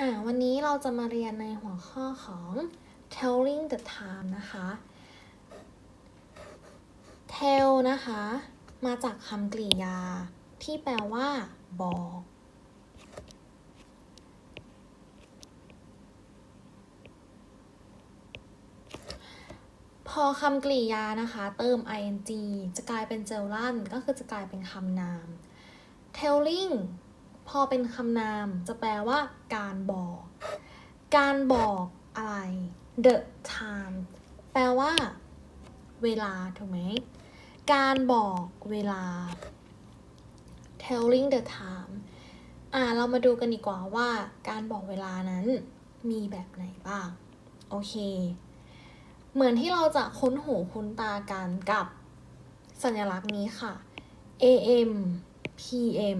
อ่าวันนี้เราจะมาเรียนในหัวข้อของ telling the time นะคะ tell นะคะ มาจากคำกริยา ที่แปลว่า บอก พอคำกริยานะคะ เติม ing จะกลายเป็นเจลลันก็คือจะกลายเป็นคำนาม telling พอเป็นคำนามจะแปลว่า การบอก การบอกอะไร the time แปลว่า เวลาถูกไหม การบอกเวลา telling the time อ่าเรามาดูกันดีกว่าว่า การบอกเวลานั้นมีแบบไหนบ้าง โอเค เหมือนที่เราจะคุ้นหูคุ้นตากันกับสัญลักษณ์นี้ค่ะ AM PM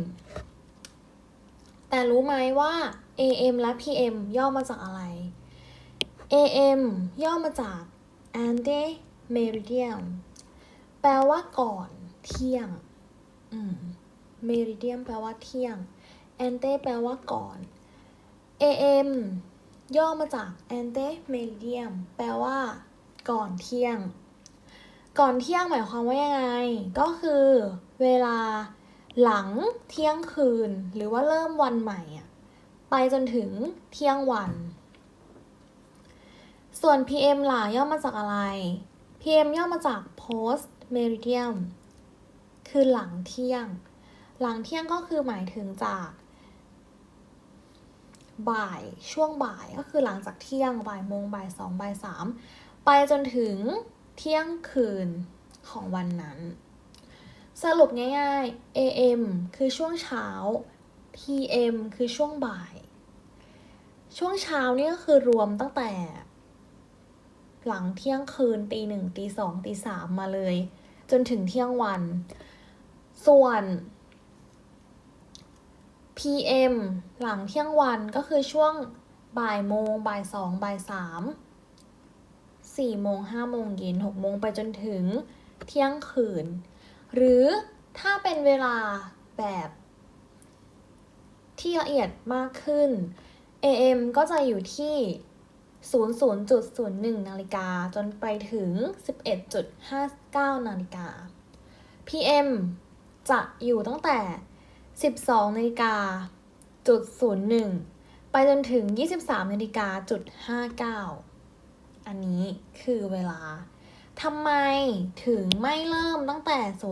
แต่รู้ไหมว่า AM และ PM ย่อมาจากอะไร AM ย่อมาจาก ante meridian แปลว่าก่อนเที่ยง อืม meridian แปลว่าเที่ยง ante แปลว่าก่อน AM ย่อมาจาก ante meridian แปลว่า ก่อนเที่ยง ก่อนเที่ยงหมายความว่ายังไง ก็คือ เวลา หลังเที่ยงคืนหรือว่าเริ่มวันใหม่อะไปจนถึงเที่ยงวัน ส่วน PM ล่ะย่อมาจากอะไร PM ย่อมาจาก post meridian คือหลังเที่ยง หลังเที่ยงก็คือหมายถึงจาก บ่ายช่วงบ่ายก็คือหลังจากเที่ยงบ่ายโมงบ่ายสองบ่ายสามไปจนถึงเที่ยงคืนของวันนั้น สรุปง่ายๆ AM คือช่วงเช้า PM คือช่วงบ่าย ช่วงเช้านี่ก็คือรวมตั้งแต่ หลังเที่ยงคืนตีหนึ่งตีสองตีสามมาเลย จนถึงเที่ยงวัน ส่วน PM หลังเที่ยงวันก็คือช่วงบ่ายโมงบ่ายสองบ่ายสามสี่โมงห้าโมงเย็นหกโมงไปจนถึงเที่ยงคืน หรือถ้าเป็นเวลาแบบที่ละเอียดมากขึ้น AM ก็จะอยู่ที่ 00.01 นาฬิกาจนไปถึง 11.59 นาฬิกา PM จะอยู่ตั้งแต่ 12 นาฬิกาจุด01 ไปจนถึง 23นาฬิกาจุด59 อันนี้คือเวลา ทำไมถึงไม่เริ่มตั้งแต่00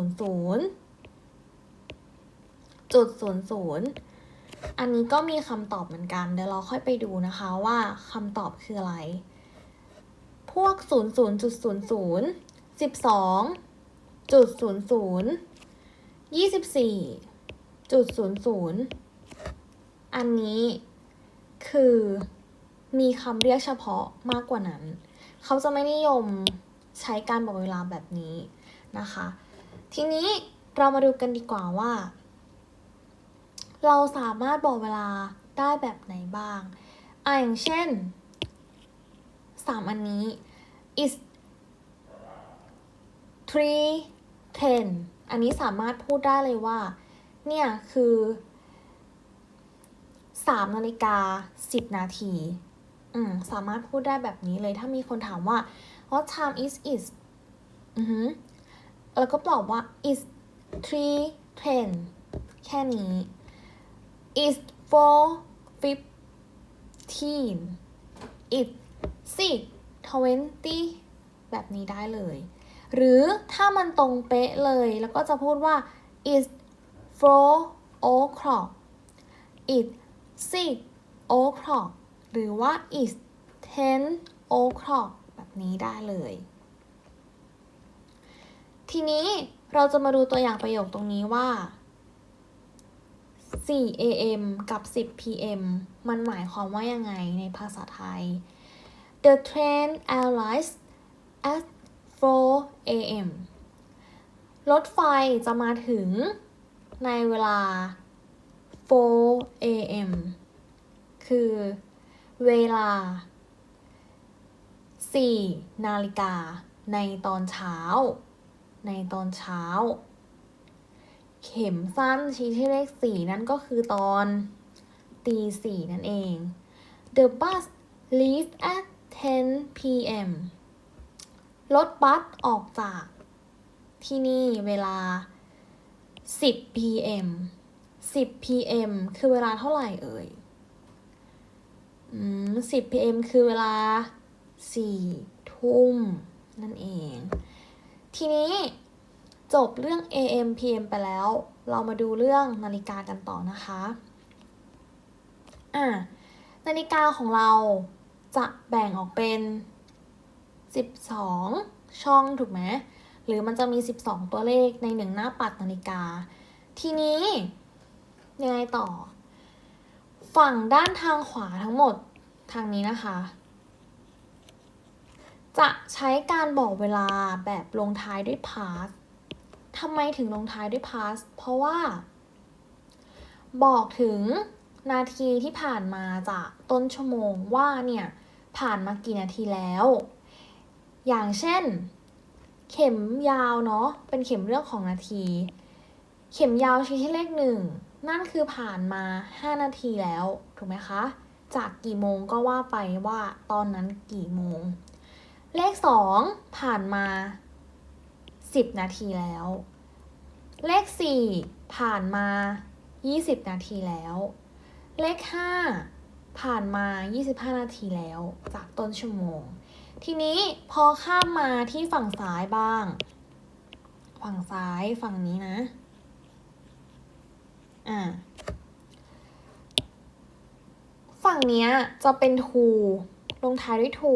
จุด00อันนี้ก็มีคำตอบเหมือนกันเดี๋ยวเราค่อยไปดูนะคะว่าคำตอบคืออะไร พวก0 0จุด0 0 12จุด0 0 24จุด0 0อันนี้คือมีคำเรียกเฉพาะมากกว่านั้น เขาจะไม่นิยม ใช้การบอกเวลาแบบนี้นะคะ ทีนี้เรามาดูกันดีกว่าว่า เราสามารถบอกเวลาได้แบบไหนบ้างอะอย่างเช่นสามอันนี้ is three ten อันนี้สามารถพูดได้เลยว่า เนี่ยคือสามนาฬิกาสิบนาที อืม สามารถพูดได้แบบนี้เลย ถ้ามีคนถามว่า what time is is อือหือแล้วก็ตอบว่า is three ten แค่นี้ is four fifteen is six twenty แบบนี้ได้เลย หรือถ้ามันตรงเป๊ะเลย แล้วก็จะพูดว่า is four o'clock is six o'clock หรือว่า is ten o'clock นี้ได้เลย ทีนี้เราจะมาดูตัวอย่างประโยคตรงนี้ว่า 4 a.m. กับ 10 p.m. มันหมายความว่ายังไงในภาษาไทย The train arrives at 4 a.m. รถไฟจะมาถึงในเวลา 4 a.m. คือเวลา 4นาฬิกา ในตอนเช้า ในตอนเช้า เข็มสั้นชี้ที่เลขสี่นั่นก็คือตอนตีสี่นั่นเอง the bus leaves at 10 p.m. รถบัสออกจากที่นี่เวลา 10 p.m. 10 p.m. คือเวลาเท่าไหร่เอ่ย อืม 10 p.m. คือเวลา 4ทุ่มนั่นเอง ทีนี้จบเรื่อง AM PM ไปแล้ว เรามาดูเรื่องนาฬิกากันต่อนะคะ อะนาฬิกาของเราจะแบ่งออกเป็น 12 ช่องถูกไหมหรือมันจะมี 12 ตัวเลขในหนึ่งหน้าปัดนาฬิกา ทีนี้ ยังไงต่อ ฝั่งด้านทางขวาทั้งหมดทางนี้นะคะ จะใช้การบอกเวลาแบบลงท้ายด้วย past ทำไมถึงลงท้ายด้วย past เพราะว่า บอกถึงนาทีที่ผ่านมาจากต้นชั่วโมงว่าเนี่ยผ่านมากี่นาทีแล้ว อย่างเช่น เข็มยาวเนาะเป็นเข็มเรื่องของนาที เข็มยาวชี้ที่เลขหนึ่งนั่นคือผ่านมา 5 นาทีแล้ว ถูกไหมคะ จากกี่โมงก็ว่าไปว่าตอนนั้นกี่โมง เลข2ผ่านมา10นาทีแล้ว เลข4ผ่านมา20นาทีแล้ว เลข5ผ่านมา 25 นาทีแล้ว จากต้นชั่วโมง ทีนี้พอข้ามมาที่ฝั่งซ้ายบ้าง ฝั่งซ้ายฝั่งนี้นะ อ่า ฝั่งเนี้ยจะเป็น to ลงท้ายด้วย to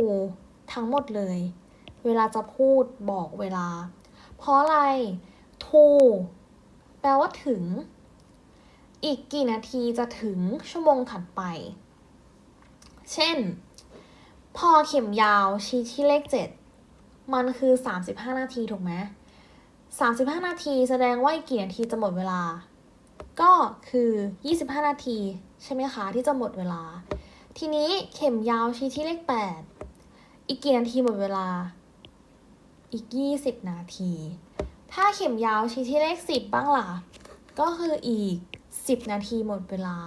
ทั้งหมดเลย เวลาจะพูดบอกเวลา เพราะอะไร to แปลว่าถึง อีกกี่นาทีจะถึงชั่วโมงถัดไป เช่น พอเข็มยาวชี้ที่เลข7มันคือ 35 นาทีถูกไหม35 นาทีแสดงว่าอีกกี่นาทีจะหมดเวลา ก็คือ 25 นาที ใช่ไหมคะ ที่จะหมดเวลา ทีนี้เข็มยาวชี้ที่เลข 8 อีกกี่นาทีหมดเวลา อีก20นาที ถ้าเข็มยาวชี้ที่เลข10บ้างล่ะ ก็คืออีก10นาทีหมดเวลา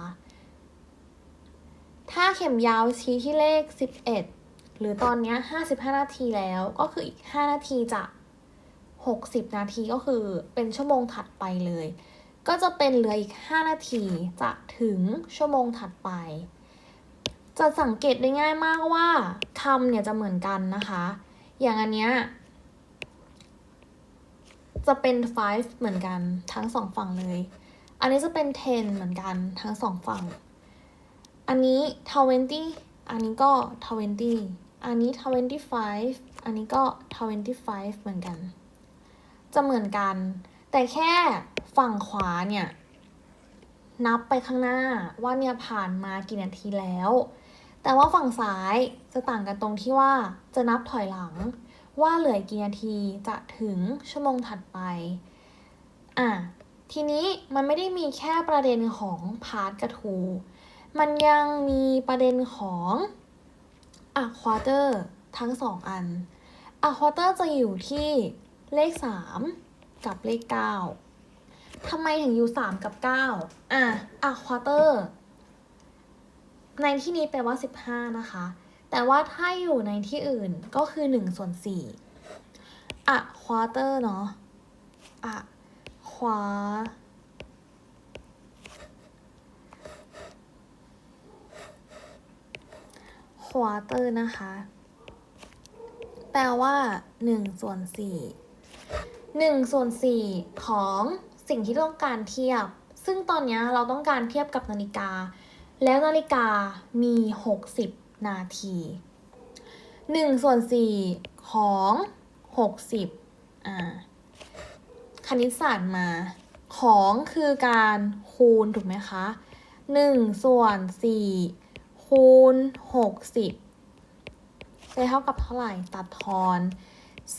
ถ้าเข็มยาวชี้ที่เลข11หรือตอนนี้ย55นาทีแล้วก็คืออีก5นาทีจะ60นาทีก็คือเป็นชั่วโมงถัดไปเลย ก็จะเป็นเหลืออีก5นาทีจะถึงชั่วโมงถัดไป จะสังเกตได้ง่ายมากว่าคำเนี่ยจะเหมือนกันนะคะ อย่างอันเนี้ยจะเป็น5เหมือนกันทั้งสองฝั่งเลย อันนี้จะเป็น10เหมือนกันทั้งสองฝั่ง อันนี้20อันนี้ก็20อันนี้25อันนี้ก็25เหมือนกัน จะเหมือนกัน แต่แค่ฝั่งขวาเนี่ย นับไปข้างหน้าว่าเนี่ยผ่านมากี่นาทีแล้ว แต่ว่าฝั่งซ้ายจะต่างกันตรงที่ว่าจะนับถอยหลัง ว่าเหลือกี่นาทีจะถึงชั่วโมงถัดไป อะ ทีนี้มันไม่ได้มีแค่ประเด็นของพาร์ทกับทู มันยังมีประเด็นของอะควอเตอร์ทั้งสองอันอะควอเตอร์จะอยู่ที่เลข 3 กับเลข 9ทำไมถึงอยู่ 3 กับ 9 อะอะควอเตอร์ ในที่นี้แปลว่า 15 นะคะ แต่ว่าถ้าอยู่ในที่อื่นก็คือ1ส่วน4อะควอเตอร์เนาะอะควาควอเตอร์นะคะ แปลว่า1ส่วน4 1ส่วน4ของสิ่งที่ต้องการเทียบ ซึ่งตอนนี้เราต้องการเทียบกับนาฬิกา แล้วนาฬิกามี 60 นาที1ส่วน4ของ 60อ่าคณิตศาสตร์มา ของคือการคูณถูกไหมคะ1ส่วน4คูณ 60จะเท่ากับเท่าไหร่ตัดทอน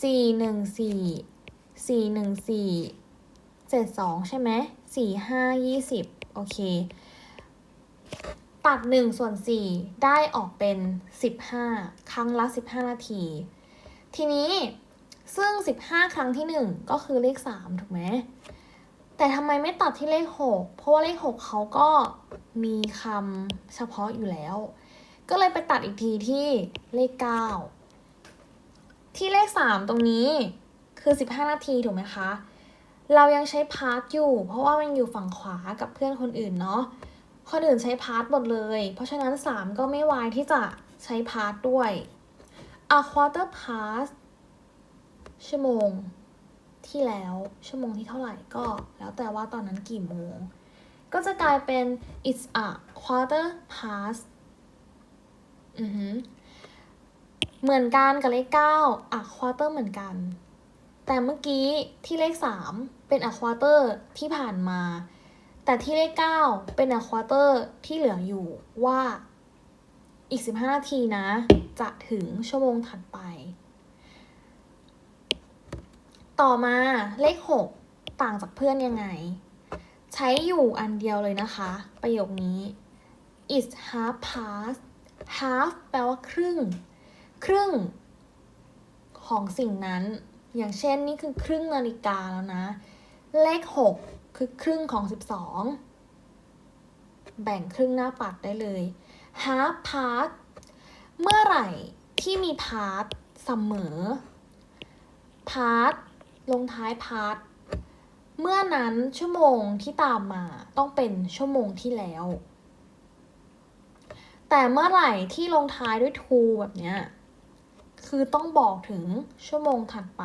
4 1 4 4 1 4 7 2ใช่ไหม4 5 20โอเค ตัด1ส่วน4ได้ออกเป็น 15 ครั้งละ 15 นาที ทีนี้ซึ่ง 15 ครั้งที่ 1 ก็คือเลข 3 ถูกไหม แต่ทำไมไม่ตัดที่เลข 6 เพราะว่าเลข 6 เขาก็มีคำเฉพาะอยู่แล้ว ก็เลยไปตัดอีกทีที่เลข 9 ที่เลข 3 ตรงนี้คือ 15 นาทีถูกไหมคะ เรายังใช้พาร์ทอยู่ เพราะว่ามันอยู่ฝั่งขวากับเพื่อนคนอื่นเนาะ คนอื่นใช้พาร์ทหมดเลย เพราะฉะนั้น 3 ก็ไม่วายที่จะใช้พาร์ทด้วย a quarter past ชั่วโมงที่แล้ว ชั่วโมงที่เท่าไหร่ก็ แล้วแต่ว่าตอนนั้นกี่โมง ก็จะกลายเป็น it's a quarter past อือหือเหมือนกันกับเลข9 a quarter เหมือนกัน แต่เมื่อกี้ที่เลข 3 เป็น a quarter ที่ผ่านมา แต่ที่เลข 9 เป็น a quarter ที่เหลืออยู่ว่าอีก 15 นาทีนะ จะถึงชั่วโมงถัดไป ต่อมาเลข 6 ต่างจากเพื่อนยังไง ใช้อยู่อันเดียวเลยนะคะ ประโยคนี้ is half past half แปลว่าครึ่ง ครึ่ง ของสิ่งนั้น อย่างเช่นนี่คือครึ่งนาฬิกาแล้วนะ เลข 6 คือครึ่งของ 12 แบ่งครึ่งหน้าปัดได้เลย half past เมื่อไหร่ที่มี past เสมอ past ลงท้าย past เมื่อนั้นชั่วโมงที่ตามมาต้องเป็นชั่วโมงที่แล้ว แต่เมื่อไหร่ที่ลงท้ายด้วย to แบบเนี้ย คือต้องบอกถึงชั่วโมงถัดไป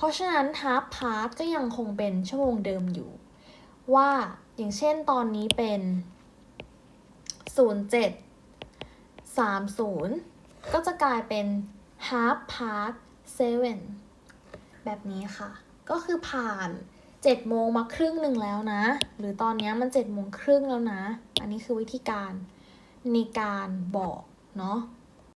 เพราะฉะนั้น half past ก็ยังคงเป็นชั่วโมงเดิมอยู่ ว่าอย่างเช่นตอนนี้เป็น 07 30 ก็จะกลายเป็น half past seven แบบนี้ค่ะ ก็คือผ่าน7โมงมาครึ่งหนึ่งแล้วนะ หรือตอนนี้มัน7โมงครึ่งแล้วนะ อันนี้คือวิธีการในการบอกเนาะ